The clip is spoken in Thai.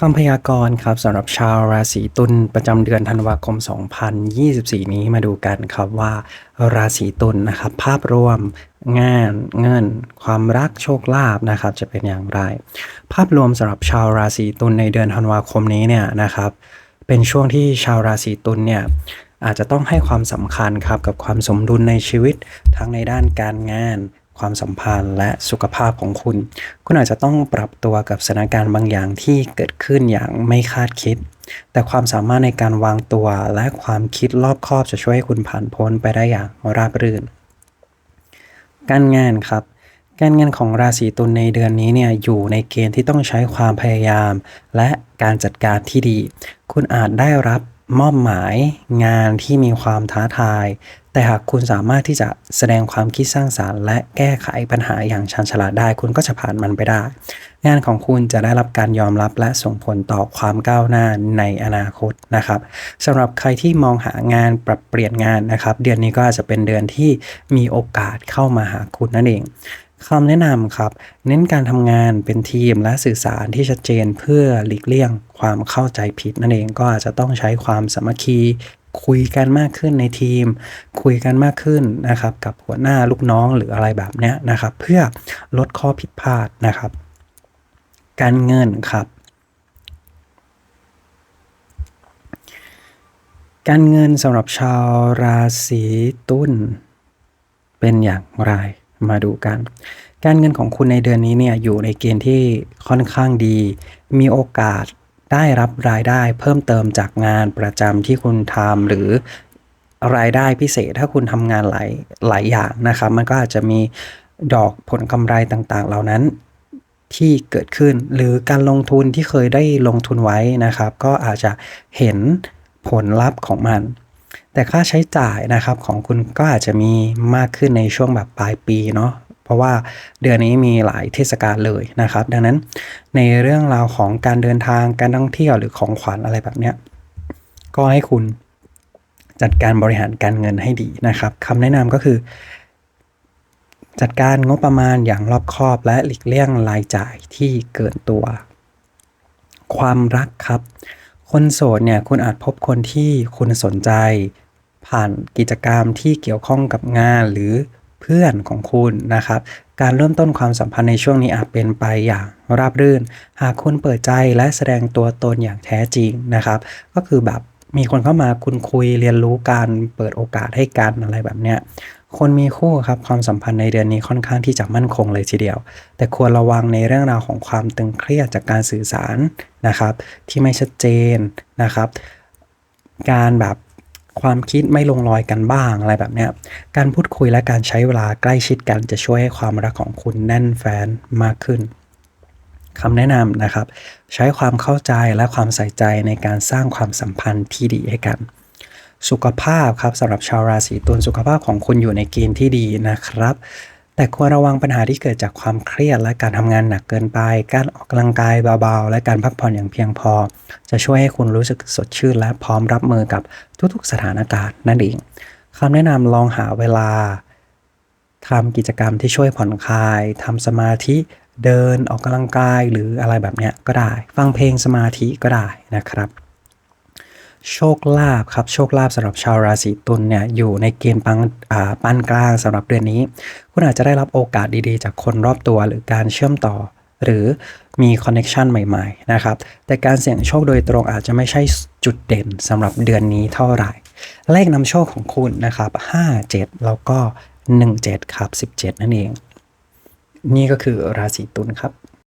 คำพยากรณ์ครับสำหรับชาวราศีตุลประจำเดือนธันวาคม 2024 นี้มาดูกันครับว่าราศีตุลนะครับ ภาพรวมงานเงิน ความรักโชคลาภนะครับ จะเป็นอย่างไร ภาพรวมสำหรับชาวราศีตุลในเดือนธันวาคมนี้เนี่ยนะครับ เป็นช่วงที่ชาวราศีตุลเนี่ยอาจจะต้องให้ความสำคัญครับกับความสมดุลในชีวิตทั้งในด้านการงาน ความสัมพันธ์และสุขภาพของคุณ คุณอาจจะต้องปรับตัวกับสถานการณ์บางอย่างที่เกิดขึ้นอย่างไม่คาดคิด แต่ความสามารถในการวางตัวและความคิดรอบคอบจะช่วยให้คุณผ่านพ้นไปได้อย่างราบรื่น การงานครับการเงินของราศีตุลในเดือนนี้เนี่ยอยู่ในเกณฑ์ที่ต้องใช้ความพยายาม และการจัดการที่ดี คุณอาจได้รับ มอบหมายงานที่มีความท้าทาย แต่หากคุณสามารถที่จะแสดงความคิดสร้างสารรค์ และแก้ไขปัญหาอย่างชันฉลาดได้ คุณก็จะผ่านมันไปได้ งานของคุณจะได้รับการยอมรับและส่งผลต่อความก้าวหน้าในอนาคตนะครับสำหรับใครที่มองหางานปรับเปลี่ยนงานนะครับ เดือนนี้ก็อาจจะเป็นเดือนที่มีโอกาสเข้ามาหาคุณนั่นเอง คำแนะนำครับ เน้นการทำงานเป็นทีมและสื่อสารที่ชัดเจนเพื่อหลีกเลี่ยงความเข้าใจผิดนั่นเองก็อาจจะต้องใช้ความสามัคคี คุยกันมากขึ้นในทีม คุยกันมากขึ้นนะครับ กับหัวหน้าลูกน้องหรืออะไรแบบเนี้ยนะครับ เพื่อลดข้อผิดพลาดนะครับ การเงินครับ การเงินสำหรับชาวราศีตุลเป็นอย่างไร มาดูกัน การเงินของคุณในเดือนนี้เนี่ยอยู่ในเกณฑ์ที่ค่อนข้างดี มีโอกาสได้รับรายได้เพิ่มเติมจากงานประจำที่คุณทำหรือรายได้พิเศษถ้าคุณทำงานหลายหลายอย่างนะครับ มันก็อาจจะมีดอกผลกำไรต่างๆ เหล่านั้นที่เกิดขึ้น หรือการลงทุนที่เคยได้ลงทุนไว้นะครับ ก็อาจจะเห็นผลลัพธ์ของมัน แต่ค่าใช้จ่ายนะครับของคุณก็อาจจะมีมากขึ้นในช่วงแบบปลายปีเนาะเพราะว่าเดือนนี้มีหลายเทศกาลเลยนะครับ ดังนั้นในเรื่องราวของการเดินทางการท่องเที่ยวหรือของขวัญอะไรแบบเนี้ยก็ให้คุณจัดการบริหารการเงินให้ดีนะครับคำแนะนำก็คือ จัดการงบประมาณอย่างรอบคอบและหลีกเลี่ยงรายจ่ายที่เกินตัว ความรักครับ คนโสดเนี่ยคุณอาจพบคนที่คุณสนใจ ผ่านกิจกรรมที่เกี่ยวข้องกับงานหรือเพื่อนของคุณนะครับ การเริ่มต้นความสัมพันธ์ในช่วงนี้อาจเป็นไปอย่างราบรื่น หากคุณเปิดใจและแสดงตัวตนอย่างแท้จริงนะครับ ก็คือแบบมีคนเข้ามาคุณคุยเรียนรู้การเปิดโอกาสให้กันอะไรแบบเนี้ย คนมีคู่ครับความสัมพันธ์ในเดือนนี้ค่อนข้างที่จะมั่นคงเลยทีเดียว แต่ควรระวังในเรื่องราวของความตึงเครียดจากการสื่อสารนะครับ ที่ไม่ชัดเจนนะครับ การแบบความคิดไม่ลงรอยกันบ้างอะไรแบบเนี้ยการพูดคุยและการใช้เวลาใกล้ชิดกันจะช่วยให้ความรักของคุณแน่นแฟนมากขึ้นคำแนะนำนะครับ ใช้ความเข้าใจและความใส่ใจในการสร้างความสัมพันธ์ที่ดีให้กัน สุขภาพครับสำหรับชาวราศีตุลสุขภาพของคุณอยู่ในเกณฑ์ที่ดีนะครับ แต่ควรระวังปัญหาที่เกิดจากความเครียดและการทำงานหนักเกินไป การออกกำลังกายเบาๆ และการพักผ่อนอย่างเพียงพอ จะช่วยให้คุณรู้สึกสดชื่น และพร้อมรับมือกับทุกๆ สถานการณ์นั่นเองคำแนะนำลองหาเวลาทำกิจกรรมที่ช่วยผ่อนคลายทำสมาธิเดินออกกำลังกายหรืออะไรแบบเนี้ยก็ได้ ฟังเพลงสมาธิก็ได้นะครับ โชคลาภครับโชคลาภสำหรับชาวราศีตุลเนี่ยอยู่ในเกณฑ์ปานอ่าปานกลางสำหรับเดือนนี้ คุณอาจจะได้รับโอกาสดีๆ จากคนรอบตัวหรือการเชื่อมต่อ หรือมีคอนเน็ชันใหม่ๆนะครับแต่การเสี่ยงโชคโดยตรงอาจจะไม่ใช่จุดเด่นสำหรับเดือนนี้เท่าไหร่ เลขนำโชคของคุณนะครับ 57 แล้วก็ 17 ครับ 17 นั่นเอง นี่ก็คือราศีตุลครับ